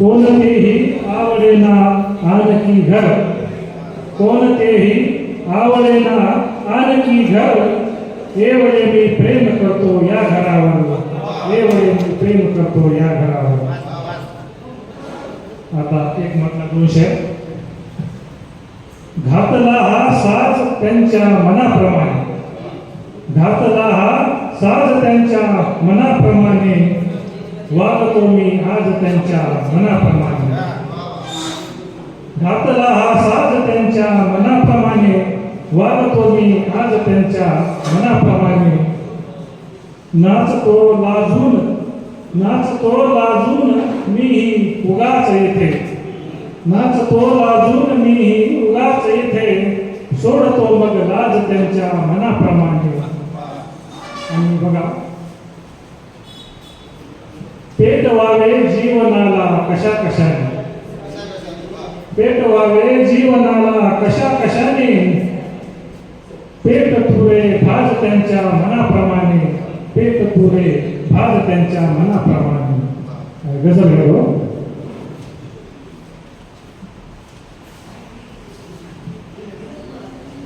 कोणतेही आवडेना आणखी घर कोणतेही आवडेना आणखी घर एवढे मी प्रेम करतो या घरावर. एवढे मी प्रेम करतो या घरावर. आता एक म्हटला दोन आहे घातला हा साज त्यांच्या मनाप्रमाणे. घातला हा साज त्यांच्या मनाप्रमाणे. वागतो मी आज त्यांच्या मनाप्रमाणे. घातला हा साज त्यांच्या मनाप्रमाणे वागतो मी आज त्यांच्या मनाप्रमाणे. नाचतो लाजून नाचतो लाजून मीही उगाच येथे. नाचतो लाजून मीही उगाच येथे. सोडतो मग लाज त्यांच्या मनाप्रमाणे. आणि बघा पेटवावे जीवनाला कशा कशाने पेटवावे जीवनाला कशा कशाने पेट तुरे भाज त्यांच्या मनाप्रमाणे पेट तुरे भाज त्यांच्या मनाप्रमाणे. गजल आहे हो?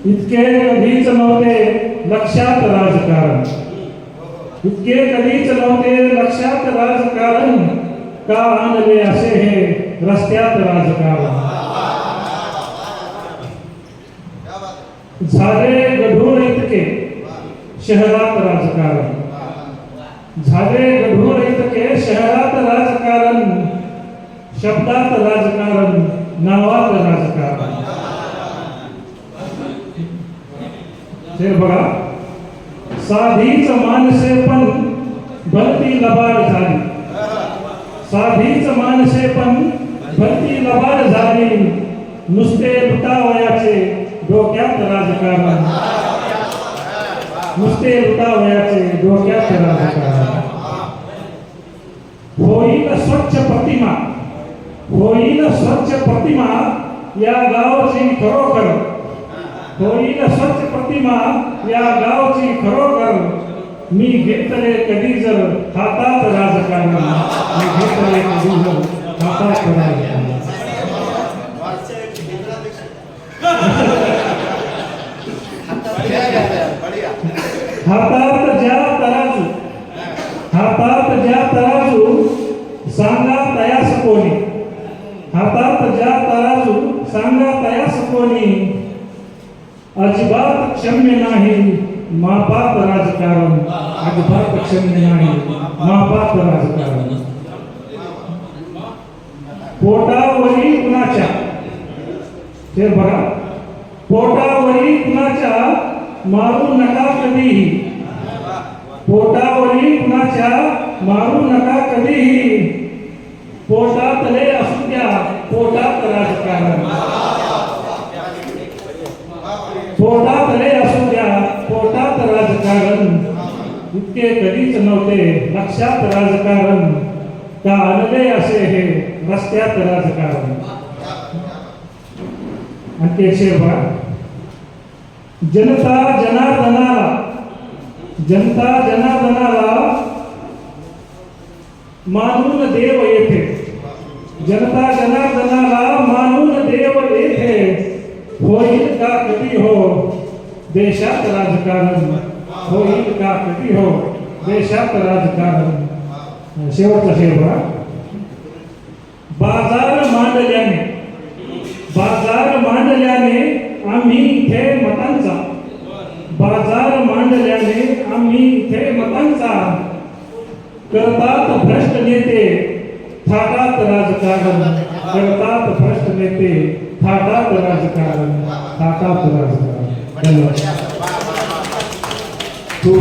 इतके कधीच नव्हते लक्षात राजकारण. इतके कधीच नव्हते लक्षात राजकारण का आणले असे हे रस्त्यात राजकारण झाले गढूळ इतके शहरात राजकारण झाले गढूळ इतके शहरात राजकारण शब्दात राजकारण नावात राजकारण हे बघा साधीच माणसे पण भरती लबाड झाली साधीच माणसे पण भरती लबाड झाली नुसते लुटावयाचे डोक्यात राजकारण। नुसते लुटावयाचे डोक्यात राजकारण। होईल स्वच्छ प्रतिमा, होईल स्वच्छ प्रतिमा या गावची खरोखर होईल स्वच्छ प्रतिमा, या गावची खरोखर, मी घेतले कधी जर हातात राजकारण. मी घेतले कधी जर हातात राजकारण. हातात तराजू तराजू, सांगा तयास कोणी. तराजू, सांगा तयास कोणी. अजिबात क्षम्य नाही मापात राजकारण। अजिबात क्षम्य नाही मापात राजकारण। पोटावरी कुणाच्या ते बघा पोटावरी कुणाच्या मारू नका कधीही पोटावरी कुणाच्या मारू नका कधीही पोटातले असू द्या पोटात राजकारण पोटातले असू द्या पोटात राजकारण इतके कधीच नव्हते लक्षात राजकारण का आणले असे हे रस्त्यात राजकारण एकशे बघा जनता जनार्दनाला जनता जनार्दनाला, मानून देव येथे जनता जनार्दनाला, मानून देव येथे होईल का कधी हो, देशात राजकारण। होईल का कधी हो। देशात राजकारण। शेवटचा शेर बघा बाज़ार मांडल्याने बाज़ार मांडल्याने आम्ही इथे मतांचा। बाज़ार मांडल्याने आम्ही इथे मतांचा। करतात भ्रष्ट नेते, थाटात राजकारण। करतात भ्रष्ट नेते, थाटात राजकारण। थाटात राजकारण। धन्यवाद। todos.